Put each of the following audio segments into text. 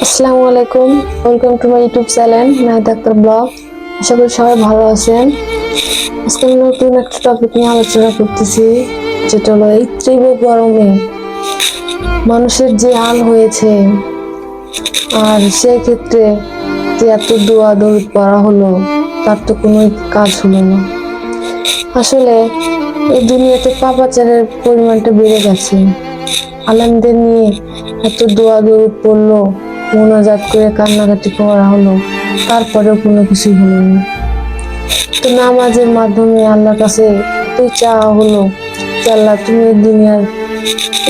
আসসালামু আলাইকুম। Welcome to my YouTube channel Nahid Akter blog আশা করি সবাই ভালো আছেন। আজকে আমি নতুন একটা টপিক নিয়ে আলোচনা করতেছি, যেটা হলো এই তীব্র গরমে মানুষের যে হাল হয়েছে, আর সেই ক্ষেত্রে যে এত দোয়া দৌড় করা হলো, তার তো কোনো কাজ হলো না। আসলে এই দুনিয়াতে পাপাচারের পরিমাণটা বেড়ে গেছে। আলেমদের নিয়ে এত দোয়া দৌড় পড়ল মোনাজাত করে কান্নাকাটি করা হলো। তারপরেও কোনো কিছু হলো না। তো নামাজের মাধ্যমে আল্লাহর কাছে তুই চাওয়া হলো যে, আল্লাহ, তুমি দুনিয়ার,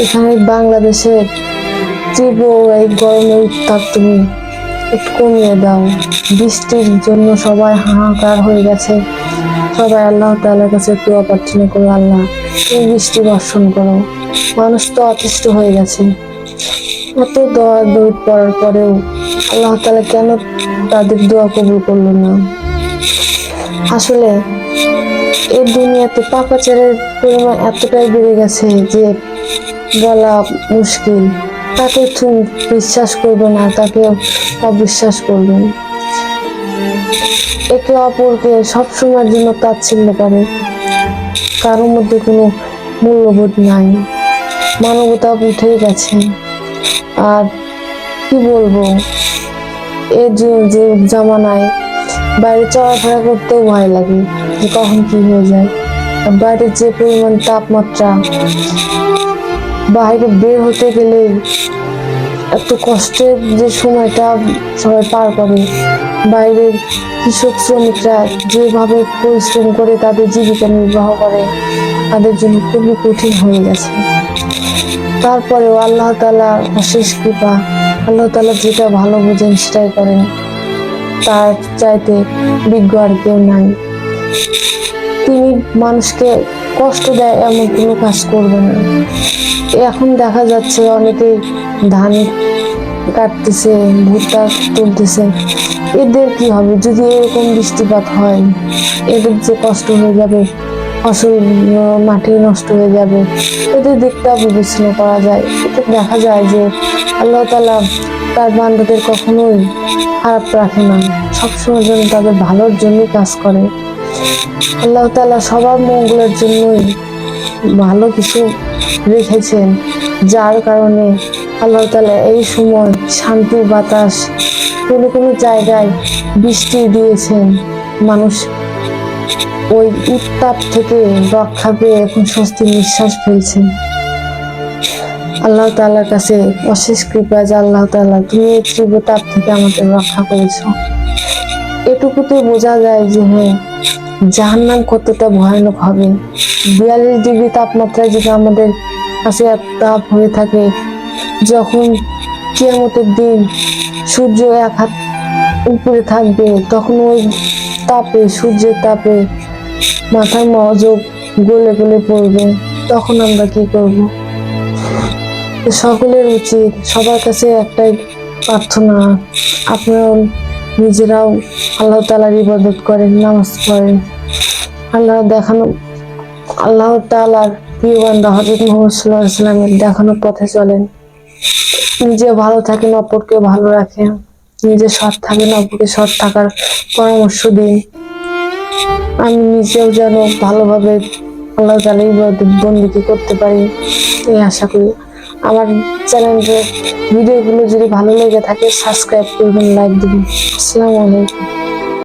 এখানে বাংলাদেশে তীব্র এই গরমের উত্তাপ তুমি একটু কমিয়ে দাও। বৃষ্টির জন্য সবাই হাহাকার হয়ে গেছে। সবাই আল্লাহ তাআলার কাছে দোয়া প্রার্থনা করো, আল্লাহ, তুমি বৃষ্টি বর্ষণ করো। মানুষ তো অতিষ্ঠ হয়ে গেছে। এত দোয়া দৌড় পড়ার পরেও আল্লাহ তাআলা কেন তাদের দোয়া কবুল করল না? আসলে এই দুনিয়াতে পাপাচারের পরিমাণ এতটাই বেড়ে গেছে যে বলা মুশকিল। তাকে তুমি বিশ্বাস করবে না, তাকে অবিশ্বাস করবে একে অপরকে সবসময়ের জন্য তাচ্ছিল্য করে। কারোর মধ্যে কোনো মূল্যবোধ নাই। মানবতা উঠে গেছে। আর কি বলব? এই যে জামানায় বাইরে চলাফেরা করতেও ভয় লাগে যে কখন কি হয়ে যায়। বাইরে যে পরিমাণ তাপমাত্রা, বাইরে বের হতে গেলে এত কষ্টের যে সময়টা সবাই পার করে। বাইরের কৃষক শ্রমিকরা যেভাবে পরিশ্রম করে তাদের জীবিকা নির্বাহ করে তাদের জন্য খুবই কঠিন হয়ে গেছে। তারপরেও আল্লাহ তালা অশেষ কৃপা, আল্লাহ তালা যেটা ভালো বোঝেন সেটাই করেন। তার চাইতে বিজ্ঞ আর কেউ নাই। তিনি মানুষকে কষ্ট দেয় এমন কোনো কাজ করবে না। এখন দেখা যাচ্ছে অনেকেই ধান কাটতেছে, ভুট্টা তুলতেছে। এদের কি হবে? যদি এরকম বৃষ্টিপাত হয়, এদের যে কষ্ট হয়ে যাবে ফসল মাটি নষ্ট হয়ে যাবে। এদের দিকটাও বিবেচনা করা যায়। এতে দেখা যায় যে আল্লাহ তালা তার বান্ধবদের কখনোই খারাপ রাখে না। সবসময় জন্য তাদের ভালোর জন্যই কাজ করে। আল্লাহ তালা সবার মঙ্গলের জন্যই ভালো কিছু রেখেছেন, যার কারণে আল্লাহ তালা এই সময় শান্তি, বাতাস কোনো কোনো জায়গায় বৃষ্টি দিয়েছেন। মানুষ ওই উত্তাপ থেকে রক্ষা পেয়ে এখন স্বস্তির নিঃশ্বাস ফেলছে আল্লাহ তাআলার কাছে অশেষ কৃপা যে আল্লাহ তাআলা, তুমি এই তীব্র তাপ থেকে আমাদের রক্ষা করেছ। এটুকুতে বোঝা যায় যে হ্যাঁ জাহান্নাম কতটা ভয়ানক হবে। বিয়াল্লিশ ডিগ্রি তাপমাত্রায় যদি আমাদের কাছে তাপ হয়ে থাকে, যখন কিয়ামতের দিন সূর্য এক হাত উপরে থাকবে, তখন ওই তাপে, সূর্যের তাপে মাথার মজক গলে গলে পড়বে। তখন আমরা কি করব? সকলের উচিত, সবার কাছে একটাই প্রার্থনা, আপনারা নিজেরাও আল্লাহ তালার ইবাদত করেন, নামাজ পড়েন। আল্লাহ দেখানো, আল্লাহ তালার প্রিয় বান্দা হজরত মোহাম্মদ সাল্লাহ ইসলামের দেখানো পথে চলেন। নিজে ভালো থাকেন অপরকে ভালো রাখেন। নিজে সৎ থাকেন অপরকে সৎ থাকার পরামর্শ দিন আমি নিজেও যেন ভালোভাবে আল্লাহ তালা বন্দিকে করতে পারি। এই আশা করি। আমার চ্যানেলের ভিডিওগুলো যদি ভালো লেগে থাকে সাবস্ক্রাইব করবেন লাইক দেবেন। আসসালামু আলাইকুম।